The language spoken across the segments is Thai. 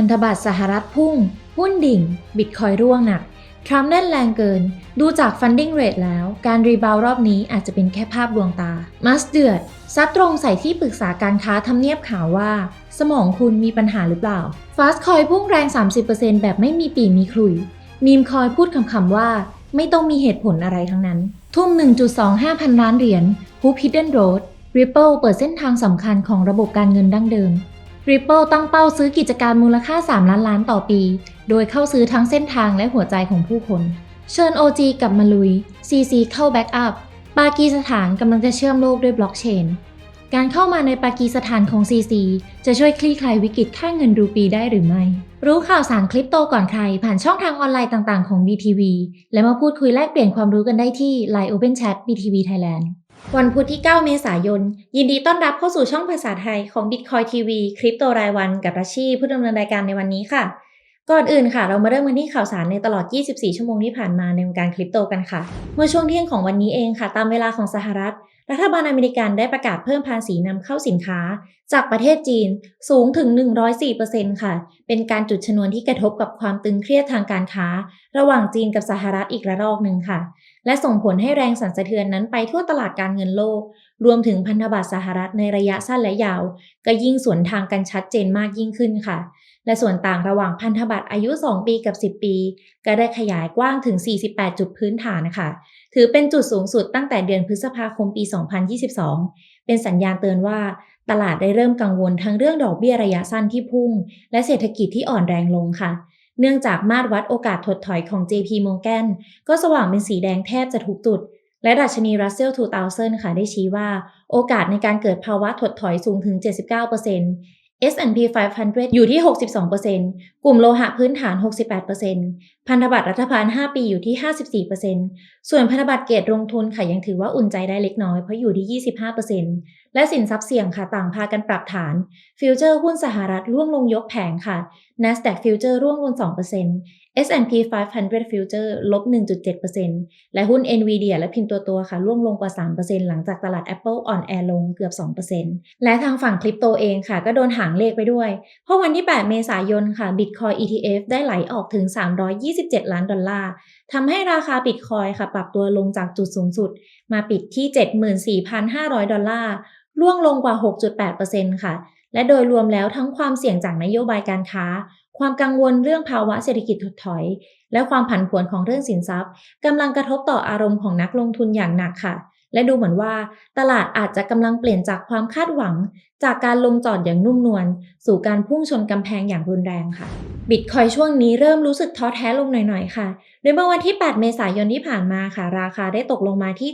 พันธบัตรสหรัฐพุ่ง หุ้นดิ่ง บิตคอยร่วงหนัก ทรัมป์เล่นแรงเกิน ดูจาก funding rate แล้ว การรีบาวรอบนี้อาจจะเป็นแค่ภาพลวงตา มัสเดือด ซัดตรงใส่ที่ปรึกษาการค้าทำเนียบข่าวว่า สมองคุณมีปัญหาหรือเปล่า ฟาสคอยพุ่งแรง 30%แบบไม่มีปีมีคลุย มีมคอยพูดคำๆว่า ไม่ต้องมีเหตุผลอะไรทั้งนั้น ทุ่ม 1.25 พันล้านเหรียญฮูพิดเดิลโรด Ripple เปิดเส้นทางสำคัญของระบบการเงินดั้งเดิม Ripple ตั้งเป้าซื้อกิจการมูลค่า 3 ล้านล้านต่อปี โดยเข้าซื้อทั้งเส้นทางและหัวใจของผู้คน เชิญ OG กลับมาลุย CC เข้าแบ็กอัพ ปากีสถานกำลังจะเชื่อมโลกด้วยบล็อกเชน การเข้ามาในปากีสถานของ CC จะช่วยคลี่คลายวิกฤตค่าเงินรูปีได้หรือไม่ รู้ข่าวสารคลิปโตก่อนใคร ผ่านช่องทางออนไลน์ต่างๆของ BTV และมาพูดคุยแลกเปลี่ยนความรู้กันได้ที่ Line Open Chat BTV Thailand วันพุธที่ 9 เมษายน ยินดีต้อนรับเข้าสู่ช่องภาษาไทยของ Bitcoin TV คริปโตรายวันกับรัชชีผู้ดำเนินรายการในวันนี้ค่ะ ก่อนอื่นค่ะ เรามาเริ่มกันที่ข่าวสารในตลอด 24 ชั่วโมงที่ผ่านมาในวงการคริปโตกันค่ะ เมื่อช่วงเที่ยงของวันนี้เองค่ะ ตามเวลาของสหรัฐ รัฐบาลอเมริกันได้ประกาศเพิ่มภาษีนำเข้าสินค้า จากประเทศจีนสูงถึง 104%ค่ะ เป็นการจุดชนวนที่กระทบกับความตึงเครียดทางการค้า ระหว่างจีนกับสหรัฐอีกระลอกหนึ่งค่ะ และส่งผลให้แรงสั่นสะเทือนนั้นไปทั่วตลาดการเงินโลก รวมถึงพันธบัตรสหรัฐในระยะสั้นและยาว ก็ยิ่งสวนทางกันชัดเจนมากยิ่งขึ้นค่ะ และส่วนต่างระหว่างพันธบัตรอายุ 2 ปีกับ 10 ปี ก็ได้ขยายกว้างถึง 48 จุดพื้นฐานนะคะถือเป็นจุดสูงสุดตั้งแต่เดือนพฤษภาคมปี 2022 เป็นสัญญาณเตือนว่าตลาดได้เริ่มกังวลทั้งเรื่องดอกเบี้ยระยะสั้นที่พุ่ง และเศรษฐกิจที่อ่อนแรงลงค่ะ เนื่องจากมาตรวัดโอกาสถดถอยของ JP Morgan ก็สว่างเป็นสีแดงแทบจะทุกจุดและดัชนี Russell 2000 ค่ะ ได้ชี้ว่า โอกาสในการเกิดภาวะถดถอยสูงถึง 79% S&P 500 อยู่ที่ 62%กลุ่มโลหะพื้นฐาน 68%พันธบัตรรัฐบาล 5 ปีอยู่ที่ 54%ส่วนพันธบัตรเกรดลงทุนค่ะยังถือว่าอุ่นใจได้เล็กน้อยเพราะอยู่ที่ 25%และสินทรัพย์เสี่ยงค่ะต่างพากันปรับฐาน ฟิวเจอร์หุ้นสหรัฐร่วงลงยกแผงค่ะ NASDAQ ฟิวเจอร์ร่วงลง 2% S&P 500 Future ลบ 1.7%และหุ้น Nvidia และพิมพ์ตัวตัวค่ะร่วงลงกว่า 3%หลังจากตลาด Apple อ่อนแอลงเกือบ 2%และทางฝั่งคริปโตเองค่ะ ก็โดนหางเลขไปด้วย เพราะวันที่ 8 เมษายนค่ะ Bitcoin ETF ได้ไหลออกถึง 327 ล้านดอลลาร์ทำให้ราคา Bitcoin ค่ะ ปรับตัวลงจากจุดสูงสุด มาปิดที่ 74,500 ดอลลาร์ร่วงลงกว่า 6.8%ค่ะ และโดยรวมแล้วทั้งความเสี่ยงจากนโยบายการค้า ความกังวลเรื่องภาวะเศรษฐกิจถดถอย และความผันผวนของเรื่องสินทรัพย์กำลังกระทบต่ออารมณ์ของนักลงทุนอย่างหนักค่ะ และดูเหมือนว่า ตลาดอาจจะกำลังเปลี่ยนจากความคาดหวัง จากการลงจอดอย่างนุ่มนวลสู่การพุ่งชนกำแพงอย่างรุนแรงค่ะบิตคอยช่วงนี้เริ่มรู้สึกท้อแท้ลงหน่อยๆ ค่ะ โดยเมื่อวันที่ 8 เมษายนที่ผ่านมาค่ะ ราคาได้ตกลงมาที่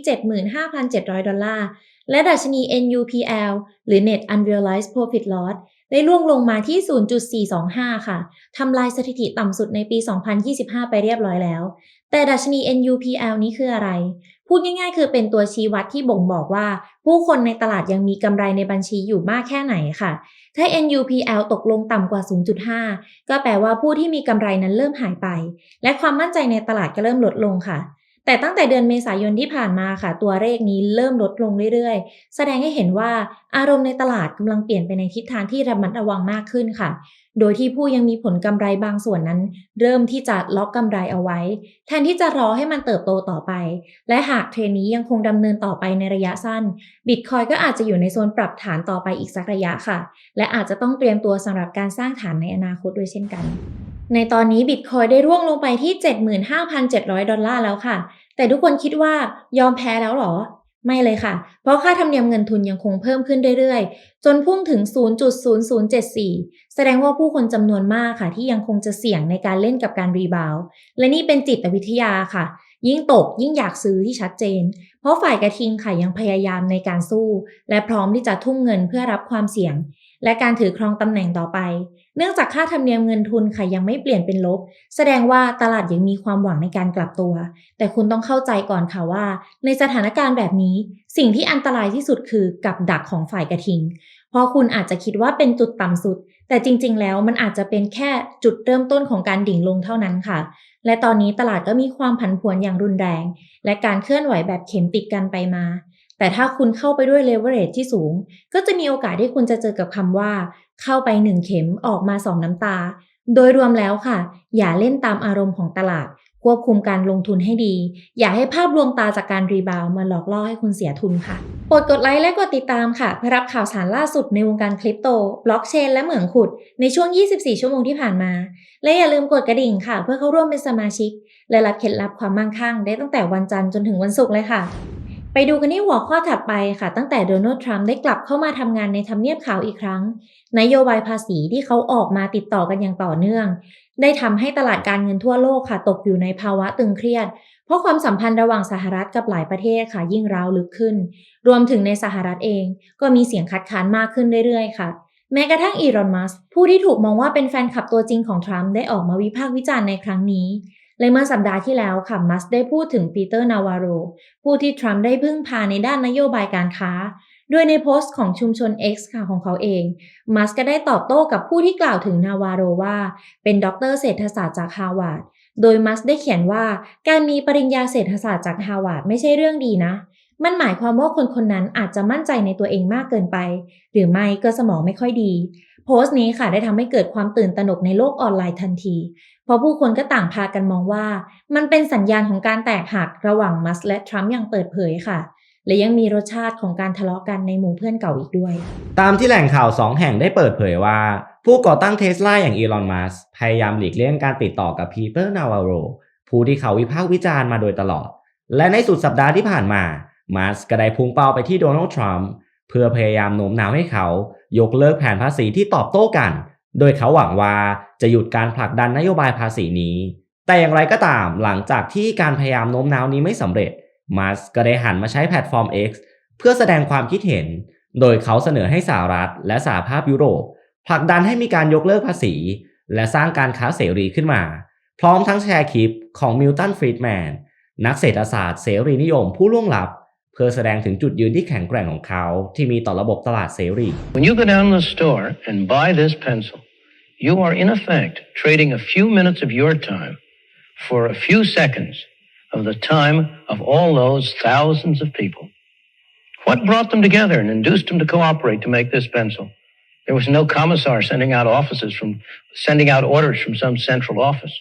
75,700 ดอลลาร์ และดัชนี NUPL หรือ Net Unrealized Profit Loss ได้ล่วงลงมาที่ 0.425 ค่ะ ทำลายสถิติต่ำสุดในปี 2025 ไปเรียบร้อยแล้ว แต่ดัชนี NUPL นี้คืออะไร พูดง่ายๆ คือเป็นตัวชี้วัดที่บ่งบอกว่า ผู้คนในตลาดยังมีกำไรในบัญชีอยู่มากแค่ไหนค่ะ ถ้า NUPL ตกลงต่ำกว่า 0.5 ก็แปลว่าผู้ที่มีกำไรนั้นเริ่มหายไป และความมั่นใจในตลาดก็เริ่มลดลงค่ะ แต่ตั้งแต่เดือนเมษายนที่ผ่านมาค่ะ ตัวเลขนี้เริ่มลดลงเรื่อยๆ แสดงให้เห็นว่าอารมณ์ในตลาดกำลังเปลี่ยนไปในทิศทางที่ระมัดระวังมากขึ้นค่ะ โดยที่ผู้ยังมีผลกำไรบางส่วนนั้น เริ่มที่จะล็อกกำไรเอาไว้ แทนที่จะรอให้มันเติบโตต่อไป และหากเทรนนี้ยังคงดำเนินต่อไปในระยะสั้นบิตคอยก็อาจจะอยู่ในโซนปรับฐานต่อไปอีกสักระยะค่ะ และอาจจะต้องเตรียมตัวสำหรับการสร้างฐานในอนาคตด้วยเช่นกัน ในตอนนี้บิตคอยได้ร่วงลงไปที่ 75,700 ดอลลาร์แล้วค่ะ แต่ทุกคนคิดว่ายอมแพ้แล้วหรอ ไม่เลยค่ะ เพราะค่าธรรมเนียมเงินทุนยังคงเพิ่มขึ้นเรื่อยๆ จนพุ่งถึง 0.0074 แสดงว่าผู้คนจำนวนมากค่ะ ที่ยังคงจะเสี่ยงในการเล่นกับการรีบาว และนี่เป็นจิตวิทยาค่ะ ยิ่งตกยิ่งอยากซื้อที่ชัดเจน เพราะฝ่ายกระทิงค่ะยังพยายามในการสู้ และพร้อมที่จะทุ่มเงินเพื่อรับความเสี่ยง และการถือครองตำแหน่งต่อไป เนื่องจากค่าธรรมเนียมเงินทุนค่ะยังไม่เปลี่ยนเป็นลบ แสดงว่าตลาดยังมีความหวังในการกลับตัว แต่คุณต้องเข้าใจก่อนค่ะว่า ในสถานการณ์แบบนี้ สิ่งที่อันตรายที่สุดคือกับดักของฝ่ายกระทิง เพราะคุณอาจจะคิดว่าเป็นจุดต่ำสุด แต่จริง ๆ แล้วมันอาจจะเป็นแค่จุดเริ่มต้นของการดิ่งลงเท่านั้นค่ะ และตอนนี้ตลาดก็มีความผันผวนอย่างรุนแรง และการเคลื่อนไหวแบบเข็มติดกันไปมา แต่ถ้าคุณเข้าไปด้วยเลเวอเรจที่สูง ก็จะมีโอกาสที่คุณจะเจอกับคำว่า เข้าไป1เข็มออกมา2น้ำตา โดยรวมแล้วค่ะ อย่าเล่นตามอารมณ์ของตลาด ควบคุมการลงทุนให้ดี อย่าให้ภาพลวงตาจากการรีบาวมาหลอกล่อให้คุณเสียทุนค่ะโปรดกดไลค์และกดติดตามค่ะเพื่อรับข่าวสารล่าสุดในวงการคริปโต บล็อกเชน และเหมืองขุด ในช่วง 24 ชั่วโมงที่ผ่านมา และอย่าลืมกดกระดิ่งค่ะ เพื่อเข้าร่วมเป็นสมาชิก และรับเคล็ดลับความมั่งคั่งได้ตั้งแต่วันจันทร์จนถึงวันศุกร์เลยค่ะ ไปดูกันที่หัวข้อถัดไปค่ะ ตั้งแต่โดนัลด์ทรัมป์ได้กลับเข้ามาทำงานในทำเนียบขาวอีกครั้ง นโยบายภาษีที่เขาออกมาติดต่อกันอย่างต่อเนื่อง ได้ทำให้ตลาดการเงินทั่วโลกค่ะ ตกอยู่ในภาวะตึงเครียด เพราะความสัมพันธ์ระหว่างสหรัฐกับหลายประเทศค่ะ ยิ่งร้าวลึกขึ้น รวมถึงในสหรัฐเอง ก็มีเสียงคัดค้านมากขึ้นเรื่อยๆค่ะแม้กระทั่งอีรอนมัสผู้ที่ถูกมองว่าเป็นแฟนคลับตัวจริงของทรัมป์ได้ออกมาวิพากษ์วิจารณ์ในครั้งนี้ และเมื่อสัปดาห์ที่แล้วค่ะมัสได้พูดถึงปีเตอร์นาวาโรผู้ที่ทรัมป์ได้พึ่งพาในด้านนโยบายการค้า โดยในโพสต์ของชุมชน X ค่ะของเขาเอง มัสก็ได้ตอบโต้กับผู้ที่กล่าวถึงนาวาโรว่า เป็นด็อกเตอร์เศรษฐศาสตร์จากฮาวาร์ดโดยมัสได้เขียนว่าการมีปริญญาเศรษฐศาสตร์จากฮาวาร์ดไม่ใช่เรื่องดีนะ มันหมายความว่าคนคนนั้นอาจจะมั่นใจในตัวเองมากเกินไป หรือไม่ก็สมองไม่ค่อยดี โพสต์นี้ค่ะได้ทำให้เกิดความตื่นตระหนกในโลกออนไลน์ทันที เพราะผู้คนก็ต่างพากันมองว่า มันเป็นสัญญาณของการแตกหักระหว่างมัสและทรัมป์อย่างเปิดเผยค่ะ และยังมีรสชาติของการทะเลาะกันในหมู่เพื่อนเก่าอีกด้วย ตามที่แหล่งข่าว 2 แห่งได้เปิดเผยว่า ผู้ก่อตั้งเทสลาอย่างอีลอนมัสพยายามหลีกเลี่ยงการติดต่อกับพีเตอร์นาวาโรผู้ที่เขาวิพากษ์วิจารณ์มาโดยตลอด และในสุดสัปดาห์ที่ผ่านมามัสก็ได้พุ่งเป้าไปที่โดนัลด์ทรัมป์ เพื่อพยายามโน้มน้าวให้เขายกเลิกแผนภาษีที่ตอบโต้กัน โดยเขาหวังว่าจะหยุดการผลักดันนโยบายภาษีนี้ แต่อย่างไรก็ตามหลังจากที่การพยายามโน้มน้าวนี้ไม่สำเร็จมัสก็ได้หันมาใช้แพลตฟอร์ม X เพื่อแสดงความคิดเห็น โดยเขาเสนอให้สหรัฐและสหภาพยุโรปผลักดันให้มีการยกเลิกภาษี และสร้างการค้าเสรีขึ้นมา พร้อมทั้งแชร์คลิปของมิลตันฟรีดแมนนักเศรษฐศาสตร์เสรีนิยมผู้ล่วงลับ เพื่อแสดงถึงจุดยืนที่แข็งแกร่งของเขาที่มีต่อระบบตลาดเสรี When you go down to the store and buy this pencil, you are in effect trading a few minutes of your time for a few seconds of the time of all those thousands of people. What brought them together and induced them to cooperate to make this pencil? There was no commissar sending out offices from sending out orders from some central office.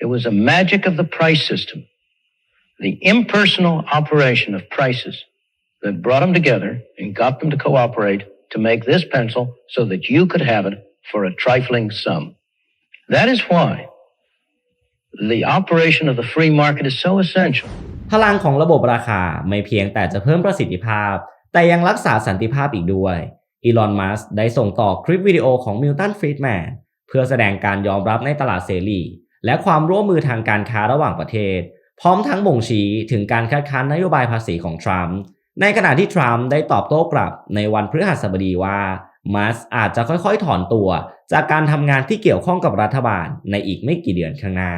It was a magic of the price system, the impersonal operation of prices that brought them together and got them to cooperate to make this pencil so that you could have it for a trifling sum. That is why the operation of the free market is so essential. พลังของระบบราคาไม่เพียงแต่จะเพิ่มประสิทธิภาพ แต่ยังรักษาสันติภาพอีกด้วย อีลอน มัสได้ส่งต่อคลิปวิดีโอของมิลตัน ฟรีดแมน เพื่อแสดงการยอมรับในตลาดเสรี และความร่วมมือทางการค้าระหว่างประเทศ พร้อมทั้งบ่งชี้ถึงการคัดค้านนโยบายภาษีของทรัมป์ในขณะที่ทรัมป์ได้ตอบโต้กลับในวันพฤหัสบดีว่ามัสอาจจะค่อยๆ ถอนตัว จากการทำงานที่เกี่ยวข้องกับรัฐบาลในอีกไม่กี่เดือนข้างหน้า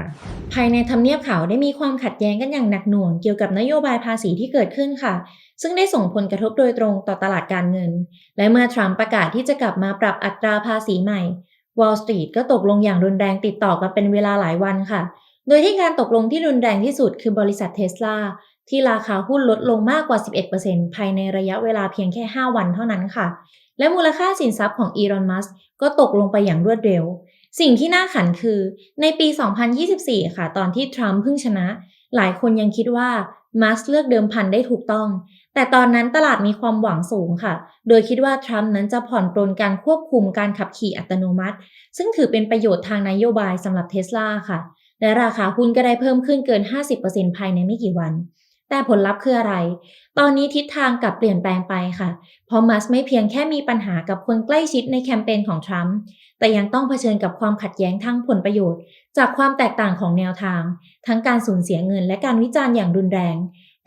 ภายในทำเนียบขาวได้มีความขัดแย้งกันอย่างหนักหน่วงเกี่ยวกับนโยบายภาษีที่เกิดขึ้นค่ะ ซึ่งได้ส่งผลกระทบโดยตรงต่อตลาดการเงิน และเมื่อทรัมป์ประกาศที่จะกลับมาปรับอัตราภาษีใหม่ Wall Street ก็ตกลงอย่างรุนแรงติดต่อกันเป็นเวลาหลายวันค่ะ โดยที่การตกลงที่รุนแรงที่สุดคือบริษัทเทสลาที่ราคาหุ้นลดลงมากกว่า 11%ภายในระยะเวลาเพียงแค่ 5 วันเท่านั้นค่ะ และมูลค่าสินทรัพย์ของอีรอนมัสก์ก็ตกลงไปอย่างรวดเร็ว สิ่งที่น่าขันคือในปี 2024 ค่ะ ตอนที่ทรัมป์เพิ่งชนะ หลายคนยังคิดว่ามัสก์เลือกเดิมพันได้ถูกต้อง แต่ตอนนั้นตลาดมีความหวังสูงค่ะ โดยคิดว่าทรัมป์นั้นจะผ่อนปรนการควบคุมการขับขี่อัตโนมัติ ซึ่งถือเป็นประโยชน์ทางนโยบายสำหรับเทสลาค่ะ และราคาหุ้นก็ได้เพิ่มขึ้นเกิน 50%ภายในไม่กี่วัน แต่ผลลัพธ์คืออะไร ตอนนี้ทิศทางกลับเปลี่ยนแปลงไปค่ะ เพราะมัสไม่เพียงแค่มีปัญหากับคนใกล้ชิดในแคมเปญของทรัมป์ แต่ยังต้องเผชิญกับความขัดแย้งทั้งผลประโยชน์ จากความแตกต่างของแนวทาง ทั้งการสูญเสียเงินและการวิจารณ์อย่างรุนแรง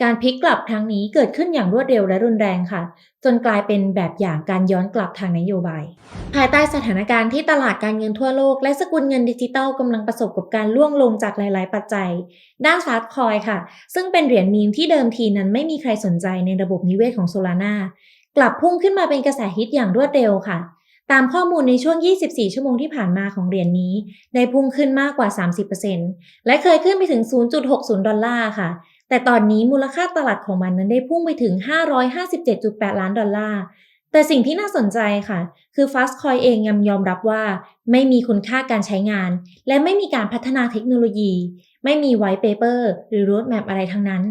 การพลิกกลับครั้งนี้เกิดขึ้นอย่างรวดเร็วและรุนแรงค่ะ จนกลายเป็นแบบอย่างการย้อนกลับทางนโยบาย ภายใต้สถานการณ์ที่ตลาดการเงินทั่วโลก และสกุลเงินดิจิตัลกำลังประสบกับการล่วงลงจากหลาย ๆ ปัจจัย ด้านฟาสคอยค่ะ ซึ่งเป็นเหรียญมีมที่เดิมทีนั้นไม่มีใครสนใจในระบบนิเวศของโซลาร่ากลับพุ่งขึ้นมาเป็นกระแสฮิตอย่างรวดเร็วค่ะตามข้อมูลในช่วง 24 ชั่วโมงที่ผ่านมาของเหรียญนี้ ได้พุ่งขึ้นมากกว่า 30%และเคยขึ้นไปถึง 0.60 ดอลลาร์ค่ะ แต่ตอนนี้มูลค่าตลาดของมันนั้นได้พุ่งไปถึง 557.8 ล้านดอลลาร์ แต่สิ่งที่น่าสนใจค่ะ คือ Fastcoin เองยังยอมรับว่า ไม่มีคุณค่าการใช้งาน และไม่มีการพัฒนาเทคโนโลยี ไม่มี white paper หรือ roadmap อะไรทั้งนั้น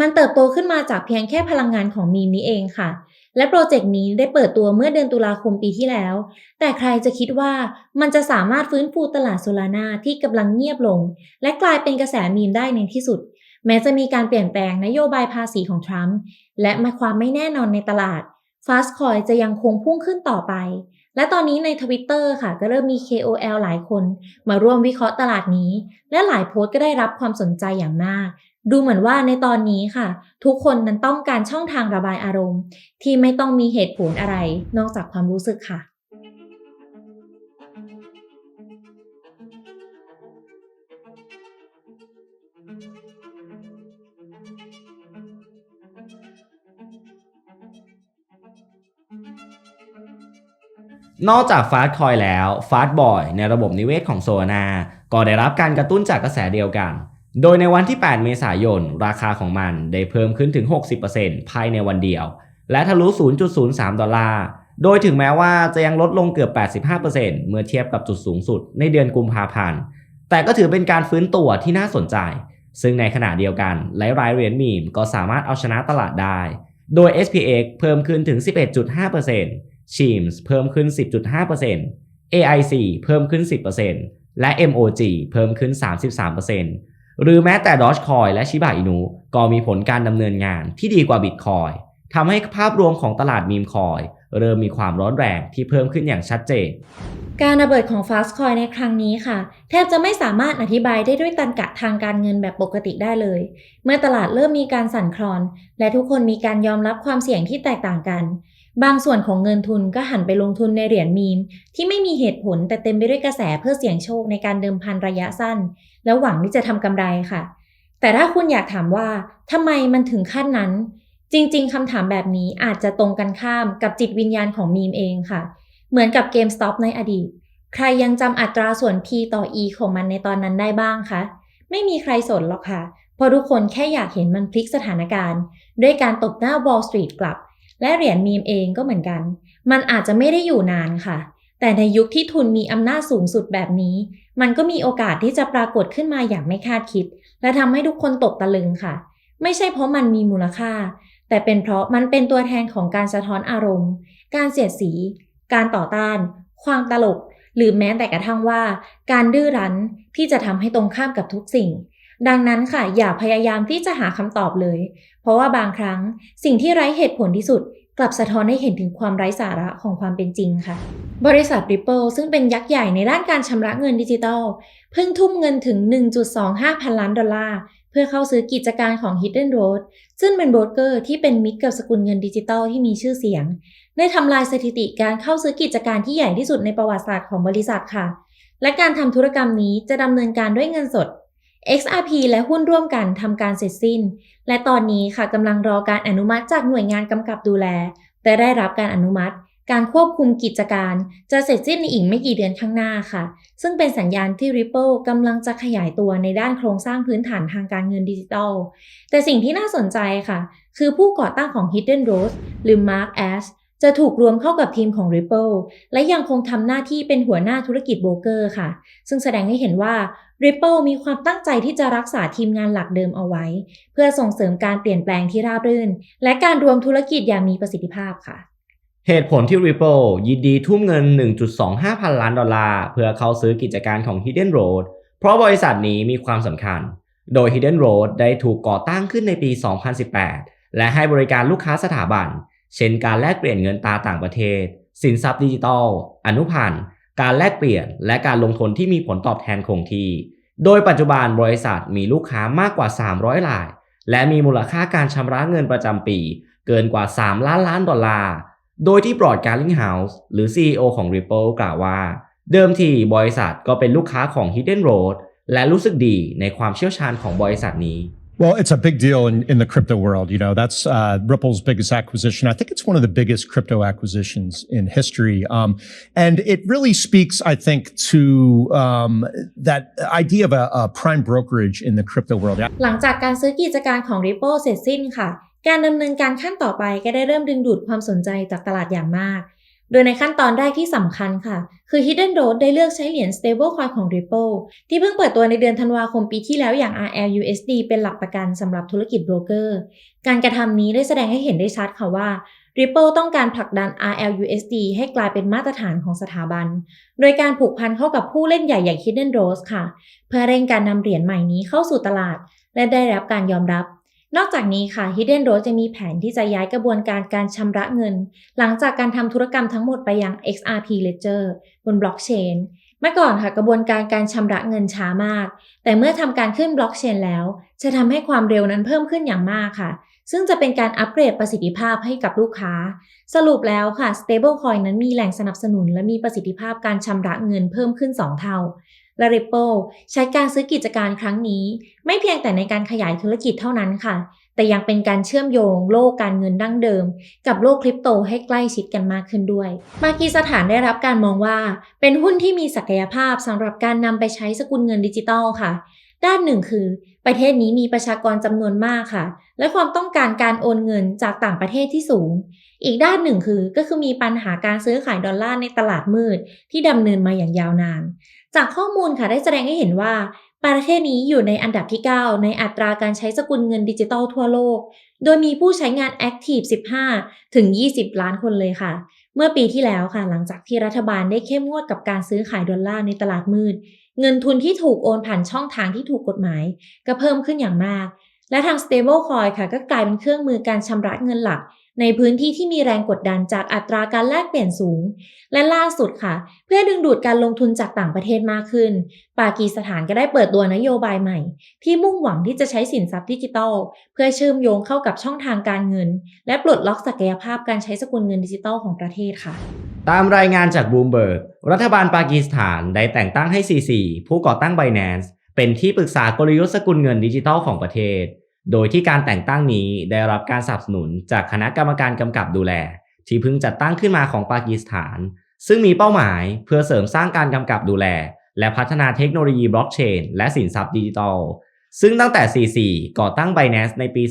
มันเติบโตขึ้นมาจากเพียงแค่พลังงานของมีมนี้เองค่ะ และโปรเจกต์นี้ได้เปิดตัวเมื่อเดือนตุลาคมปีที่แล้ว แต่ใครจะคิดว่ามันจะสามารถฟื้นฟูตลาดโซลาร่าที่กำลังเงียบลง และกลายเป็นกระแสมีมได้ในที่สุด แม้จะมีการเปลี่ยนแปลงนโยบายภาษีของทรัมป์และมาความไม่แน่นอนในตลาด Fastcoin จะยังคงพุ่งขึ้นต่อไป และตอนนี้ใน Twitter ค่ะ ก็เริ่มมี KOL หลายคน มาร่วมวิเคราะห์ตลาดนี้ และหลายโพสต์ก็ได้รับความสนใจอย่างมาก ดูเหมือนว่าในตอนนี้ค่ะ ทุกคนนั้นต้องการช่องทางระบายอารมณ์ ที่ไม่ต้องมีเหตุผลอะไร นอกจากความรู้สึกค่ะ นอกจากฟาสคอยแล้วฟาสบอยในระบบนิเวศของโซนา ก็ได้รับการกระตุ้นจากกระแสเดียวกัน โดยในวันที่ 8 เมษายน ราคาของมันได้เพิ่มขึ้นถึง 60%ภายในวันเดียว และทะลุ 0.03 ดอลลาร์ โดยถึงแม้ว่าจะยังลดลงเกือบ 85%เมื่อเทียบกับจุดสูงสุดในเดือนกุมภาพันธ์ แต่ก็ถือเป็นการฟื้นตัวที่น่าสนใจ ซึ่งในขณะเดียวกันหลายๆเหรียญมีมก็สามารถเอาชนะตลาดได้ โดย SPX เพิ่มขึ้นถึง 11.5% Chims เพิ่มขึ้น 10.5% AIC เพิ่มขึ้น 10%และ MOG เพิ่มขึ้น 33%หรือแม้แต่ Dogecoin และ Shiba Inu ก็มีผลการดำเนินงานที่ดีกว่า Bitcoin ทำให้ภาพรวมของตลาดมีมคอยเริ่มมีความร้อนแรงที่เพิ่มขึ้นอย่างชัดเจน การระเบิดของ Fastcoin ในครั้งนี้ค่ะ แทบจะไม่สามารถอธิบายได้ด้วยตรรกะทางการเงินแบบปกติได้เลย เมื่อตลาดเริ่มมีการสั่นคลอน และทุกคนมีการยอมรับความเสี่ยงที่แตกต่างกัน บางส่วนของเงินทุนก็หันไปลงทุนในเหรียญมีม ที่ไม่มีเหตุผลแต่เต็มไปด้วยกระแสเพื่อเสี่ยงโชคในการเดิมพันระยะสั้น แล้วหวังที่จะทำกำไรค่ะ แต่ถ้าคุณอยากถามว่าทำไมมันถึงขั้นนั้น จริง ๆคำถามแบบนี้อาจจะตรงกันข้ามกับจิตวิญญาณของมีมเองค่ะ เหมือนกับ GameStop ในอดีต ใครยังจำอัตราส่วน P ต่อ E ของมันในตอนนั้นได้บ้างคะไม่มีใครสนหรอกค่ะเพราะทุกคนแค่อยากเห็นมันพลิกสถานการณ์ ด้วยการตบหน้า Wall Street กลับ และเหรียญมีมเองก็เหมือนกัน มันอาจจะไม่ได้อยู่นานค่ะ แต่ในยุคที่ทุนมีอำนาจสูงสุดแบบนี้ มันก็มีโอกาสที่จะปรากฏขึ้นมาอย่างไม่คาดคิด และทำให้ทุกคนตกตะลึงค่ะ ไม่ใช่เพราะมันมีมูลค่า แต่เป็นเพราะมันเป็นตัวแทนของการสะท้อนอารมณ์ การเสียดสี การต่อต้าน ความตลก หรือแม้แต่กระทั่งว่า การดื้อรั้นที่จะทำให้ตรงข้ามกับทุกสิ่ง ดังนั้นค่ะอย่าพยายามที่จะหาคำตอบเลย เพราะว่าบางครั้งสิ่งที่ไร้เหตุผลที่สุด กลับสะท้อนให้เห็นถึงความไร้สาระของความเป็นจริงค่ะ บริษัท Ripple ซึ่งเป็นยักษ์ใหญ่ในด้านการชำระเงินดิจิทัล เพิ่งทุ่มเงินถึง 1.25 พันล้านดอลลาร์ เพื่อเข้าซื้อกิจการของ Hidden Road ซึ่งเป็นโบรกเกอร์ที่เป็นมิตรกับสกุลเงินดิจิทัลที่มีชื่อเสียง ได้ทำลายสถิติการเข้าซื้อกิจการที่ใหญ่ที่สุดในประวัติศาสตร์ของบริษัทค่ะ และการทำธุรกรรมนี้จะดำเนินการด้วยเงินสด XRP และหุ้นร่วมกันทำการเสร็จสิ้น และตอนนี้ค่ะกำลังรอการอนุมัติจากหน่วยงานกำกับดูแล แต่ได้รับการอนุมัติ การควบคุมกิจการ จะเสร็จสิ้นในอีกไม่กี่เดือนข้างหน้าค่ะ ซึ่งเป็นสัญญาณที่ Ripple กำลังจะขยายตัวในด้านโครงสร้างพื้นฐานทางการเงินดิจิทัล แต่สิ่งที่น่าสนใจค่ะ คือผู้ก่อตั้งของ Hidden Road หรือ Mark Ash จะถูกรวมเข้ากับทีมของ Ripple และยังคงทำหน้าที่เป็นหัวหน้าธุรกิจโบรกเกอร์ค่ะ ซึ่งแสดงให้เห็นว่า Ripple มีความตั้งใจที่จะรักษาทีมงานหลักเดิมเอาไว้ เพื่อส่งเสริมการเปลี่ยนแปลงที่ราบรื่น และการรวมธุรกิจอย่างมีประสิทธิภาพค่ะ เหตุผลที่ Ripple ยินดีทุ่มเงิน 1.25 พันล้านดอลลาร์ เพื่อเข้าซื้อกิจการของ Hidden Road เพราะบริษัทนี้มีความสำคัญ โดย Hidden Road ได้ถูกก่อตั้งขึ้นในปี 2018 และให้บริการลูกค้าสถาบัน เช่นการแลกเปลี่ยนเงินตราต่างประเทศ สินทรัพย์ดิจิทัล อนุพันธ์ การแลกเปลี่ยน และการลงทุนที่มีผลตอบแทนคงที่ โดยปัจจุบันบริษัทมีลูกค้ามากกว่า 300ราย และมีมูลค่าการชำระเงินประจำปี เกินกว่า 3 ล้านล้านดอลลาร์ โดยที่บรอดการ์ลิงเฮาส์หรือ CEO ของ Ripple กล่าวว่า เดิมทีบริษัทก็เป็นลูกค้าของ Hidden Road และรู้สึกดีในความเชี่ยวชาญของบริษัทนี้ Well, it's a big deal in, in the crypto world. You know, that's uh, Ripple's biggest acquisition. I think it's one of the biggest crypto acquisitions in history. Um, and it really speaks, I think, to um, that idea of a, a prime brokerage in the crypto world. หลังจากการซื้อกิจการของ Ripple เสร็จสิ้นค่ะ การดำเนินการขั้นต่อไปก็ได้เริ่มดึงดูดความสนใจจากตลาดอย่างมาก โดยในขั้นตอนแรกที่สำคัญค่ะ คือ Hidden Road ได้เลือกใช้เหรียญ stablecoin ของ Ripple ที่เพิ่งเปิดตัวในเดือนธันวาคมปีที่แล้วอย่าง RLUSD เป็นหลักประกันสำหรับธุรกิจโบรกเกอร์ การกระทำนี้ได้แสดงให้เห็นได้ชัดค่ะว่า Ripple ต้องการผลักดัน RLUSD ให้กลายเป็นมาตรฐานของสถาบัน โดยการผูกพันเข้ากับผู้เล่นใหญ่อย่าง Hidden Rose ค่ะ เพื่อเร่งการนำเหรียญใหม่นี้เข้าสู่ตลาด และได้รับการยอมรับ นอกจากนี้ค่ะ Hidden Rose จะมีแผนที่จะย้ายกระบวนการการชำระเงิน หลังจากการทำธุรกรรมทั้งหมดไปยัง XRP Ledger บนบล็อกเชนเมื่อก่อนค่ะกระบวนการการชำระเงินช้ามาก แต่เมื่อทำการขึ้นบล็อกเชนแล้ว จะทำให้ความเร็วนั้นเพิ่มขึ้นอย่างมากค่ะ ซึ่งจะเป็นการอัปเกรดประสิทธิภาพให้กับลูกค้า สรุปแล้วค่ะ stablecoin นั้นมีแหล่งสนับสนุน และมีประสิทธิภาพการชำระเงินเพิ่มขึ้น 2 เท่า และ Ripple ใช้การซื้อกิจการครั้งนี้ ไม่เพียงแต่ในการขยายธุรกิจเท่านั้นค่ะ แต่ยังเป็นการเชื่อมโยงโลกการเงินดั้งเดิม กับโลกคริปโตให้ใกล้ชิดกันมากขึ้นด้วย มากีสถานได้รับการมองว่า เป็นหุ้นที่มีศักยภาพสำหรับการนำไปใช้สกุลเงินดิจิตอลค่ะ ด้านหนึ่งคือ ประเทศนี้มีประชากรจำนวนมากค่ะ และความต้องการการโอนเงินจากต่างประเทศที่สูง อีกด้านหนึ่งคือก็คือมีปัญหาการซื้อขายดอลลาร์ในตลาดมืด ที่ดำเนินมาอย่างยาวนาน จากข้อมูลค่ะได้แสดงให้เห็นว่า ประเทศนี้อยู่ในอันดับที่ 9 ในอัตราการใช้สกุลเงินดิจิตอลทั่วโลก โดยมีผู้ใช้งาน Active 15 ถึง 20 ล้านคนเลยค่ะ เมื่อปีที่แล้วค่ะ หลังจากที่รัฐบาลได้เข้มงวดกับการซื้อขายดอลลาร์ในตลาดมืด เงินทุนที่ถูกโอนผ่านช่องทางที่ถูกกฎหมาย ก็เพิ่มขึ้นอย่างมาก และทาง stablecoin ค่ะ ก็กลายเป็นเครื่องมือการชำระเงินหลัก ในพื้นที่ที่มีแรงกดดันจากอัตราการแลกเปลี่ยนสูง และล่าสุดค่ะ เพื่อดึงดูดการลงทุนจากต่างประเทศมากขึ้น ปากีสถานก็ได้เปิดตัวนโยบายใหม่ ที่มุ่งหวังที่จะใช้สินทรัพย์ดิจิทัล เพื่อเชื่อมโยงเข้ากับช่องทางการเงิน และปลดล็อกศักยภาพการใช้สกุลเงินดิจิทัลของประเทศค่ะ ตามรายงานจากบูมเบิร์กรัฐบาลปากีสถานได้แต่งตั้งให้ CC ผู้ก่อตั้ง Binance เป็นที่ปรึกษากลยุทธ์สกุลเงินดิจิทัลของประเทศ โดยที่การแต่งตั้งนี้ได้รับการสนับสนุนจากคณะกรรมการกำกับดูแล ที่เพิ่งจัดตั้งขึ้นมาของปากีสถาน ซึ่งมีเป้าหมายเพื่อเสริมสร้างการกำกับดูแล และพัฒนาเทคโนโลยีบล็อกเชนและสินทรัพย์ดิจิทัล ซึ่งตั้งแต่ CC ก่อตั้ง Binance ในปี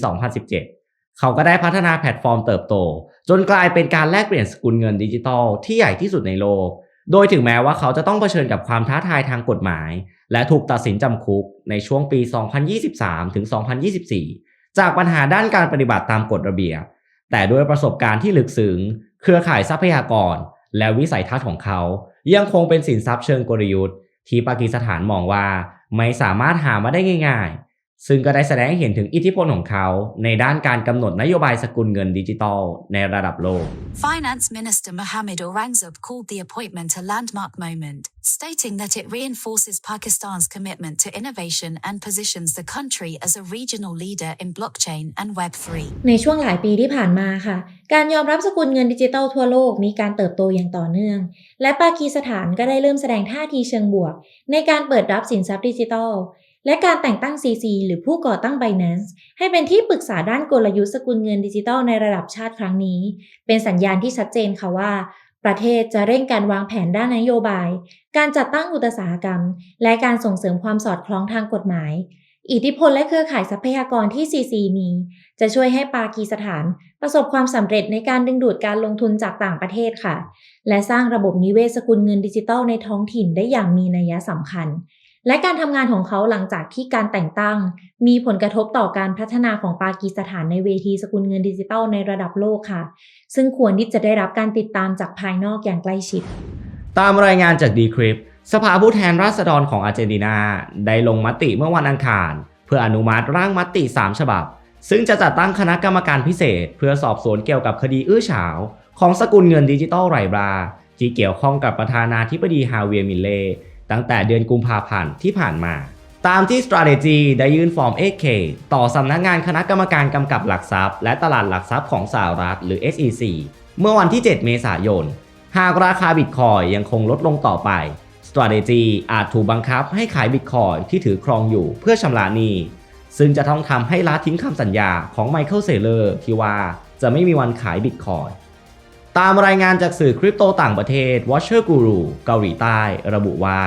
2017 เขาก็ได้พัฒนาแพลตฟอร์มเติบโต จนกลายเป็นการแลกเปลี่ยนสกุลเงินดิจิทัลที่ใหญ่ที่สุดในโลก โดยถึงแม้ว่าเขาจะต้องเผชิญกับความท้าทายทางกฎหมาย และถูกตัดสินจำคุกในช่วงปี 2023 ถึง 2024 จากปัญหาด้านการปฏิบัติตามกฎระเบียบ แต่ด้วยประสบการณ์ที่ลึกซึ้ง เครือข่ายทรัพยากร และวิสัยทัศน์ของเขา ยังคงเป็นสินทรัพย์เชิงกลยุทธ์ ที่ปากีสถานมองว่าไม่สามารถหามาได้ง่ายๆ ซึ่งก็ได้แสดงให้เห็นถึงอิทธิพลของเขาในด้านการกำหนดนโยบายสกุลเงินดิจิทัลในระดับโลก Finance Minister Mohammed Aurangzeb called the appointment a landmark moment, stating that it reinforces Pakistan's commitment to innovation and positions the country as a regional leader in blockchain and Web3. ในช่วงหลายปีที่ผ่านมาค่ะ การยอมรับสกุลเงินดิจิทัลทั่วโลกมีการเติบโตอย่างต่อเนื่อง และปากีสถานก็ได้เริ่มแสดงท่าทีเชิงบวก ในการเปิดรับสินทรัพย์ดิจิทัล และการแต่งตั้ง CC หรือผู้ก่อตั้ง Binance ให้เป็นที่ปรึกษาด้านกลยุทธ์สกุลเงินดิจิทัลในระดับชาติครั้งนี้ เป็นสัญญาณที่ชัดเจนค่ะว่า ประเทศจะเร่งการวางแผนด้านนโยบาย การจัดตั้งอุตสาหกรรม และการส่งเสริมความสอดคล้องทางกฎหมาย อิทธิพลและเครือข่ายทรัพยากรที่ CC มี จะช่วยให้ปากีสถาน ประสบความสำเร็จในการดึงดูดการลงทุนจากต่างประเทศค่ะ และสร้างระบบนิเวศสกุลเงินดิจิทัลในท้องถิ่นได้อย่างมีนัยสำคัญ และการทำงานของเขาหลังจากที่การแต่งตั้ง มีผลกระทบต่อการพัฒนาของปากีสถานในเวทีสกุลเงินดิจิทัลในระดับโลกค่ะ ซึ่งควรที่จะได้รับการติดตามจากภายนอกอย่างใกล้ชิด ตามรายงานจาก Decrypt สภาผู้แทนราษฎรของอาร์เจนตินา ได้ลงมติเมื่อวันอังคาร เพื่ออนุมัติร่างมติ 3 ฉบับ ซึ่งจะจัดตั้งคณะกรรมการพิเศษ เพื่อสอบสวนเกี่ยวกับคดีอื้อฉาว ของสกุลเงินดิจิตอลไรบราที่เกี่ยวข้องกับประธานาธิบดีฮาเวียมิลเล่ ตั้งแต่เดือนกุมภาพันธ์ที่ผ่านมา ตามที่ Strategy ได้ยื่นฟอร์ม 8K ต่อสำนักงานคณะกรรมการกำกับหลักทรัพย์ และตลาดหลักทรัพย์ของสหรัฐหรือ SEC เมื่อวันที่ 7 เมษายน หากราคาบิตคอยยังคงลดลงต่อไป Strategy อาจถูกบังคับให้ขายบิตคอยที่ถือครองอยู่เพื่อชำระหนี้ซึ่งจะต้องทำให้ละทิ้งคำสัญญาของไมเคิลเซเลอร์ที่ว่าจะไม่มีวันขายบิตคอย ตามรายงานจากสื่อคริปโตต่างประเทศ Watcher Guru เกาหลีใต้ ระบุว่า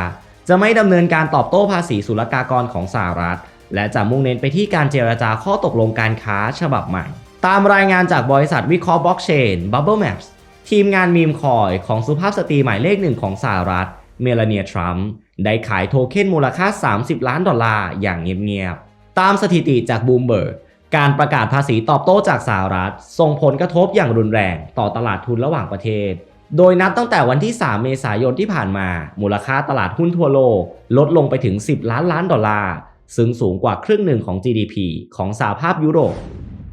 จะไม่ดำเนินการตอบโต้ภาษีศุลกากรของสหรัฐ และจะมุ่งเน้นไปที่การเจรจาข้อตกลงการค้าฉบับใหม่ ตามรายงานจากบริษัทวิเคราะห์บล็อกเชน Bubble Maps ทีมงานมีมคอยของสุภาพสตรีหมายเลขหนึ่งของสหรัฐ เมลาเนียทรัมป์ได้ขายโทเค็นมูลค่า 30 ล้านดอลลาร์อย่างเงียบๆตามสถิติจากบูมเบิร์ก การประกาศภาษีตอบโต้จากสหรัฐ ส่งผลกระทบอย่างรุนแรงต่อตลาดทุนระหว่างประเทศ โดยนับตั้งแต่วันที่ 3 เมษายนที่ผ่านมา มูลค่าตลาดหุ้นทั่วโลก ลดลงไปถึง 10 ล้านล้านดอลลาร์ ซึ่งสูงกว่าครึ่งหนึ่งของ GDP ของสหภาพยุโรป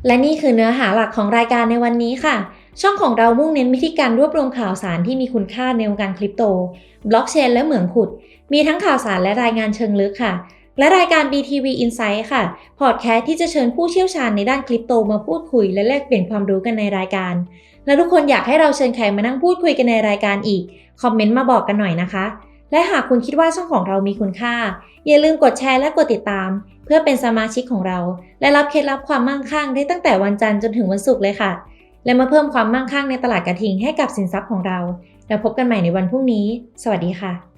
และนี่คือเนื้อหาหลักของรายการในวันนี้ค่ะ ช่องของเรามุ่งเน้นวิธีการรวบรวมข่าวสารที่มีคุณค่าในวงการคริปโต บล็อกเชนและเหมืองขุด มีทั้งข่าวสารและรายงานเชิงลึกค่ะ และรายการ BTV Insight ค่ะ พอดแคสต์ที่จะเชิญผู้เชี่ยวชาญในด้านคริปโตมาพูดคุยและแลกเปลี่ยนความรู้กันในรายการ และทุกคนอยากให้เราเชิญใครมานั่งพูดคุยกันในรายการอีก คอมเมนต์มาบอกกันหน่อยนะคะ และหากคุณคิดว่าช่องของเรามีคุณค่า อย่าลืมกดแชร์และกดติดตาม เพื่อเป็นสมาชิกของเรา และรับเคล็ดลับความมั่งคั่งได้ตั้งแต่วันจันทร์จนถึงวันศุกร์เลยค่ะ และมาเพิ่มความมั่งคั่งในตลาดกระทิงให้กับสินทรัพย์ของเรา แล้วพบกันใหม่ในวันพรุ่งนี้ สวัสดีค่ะ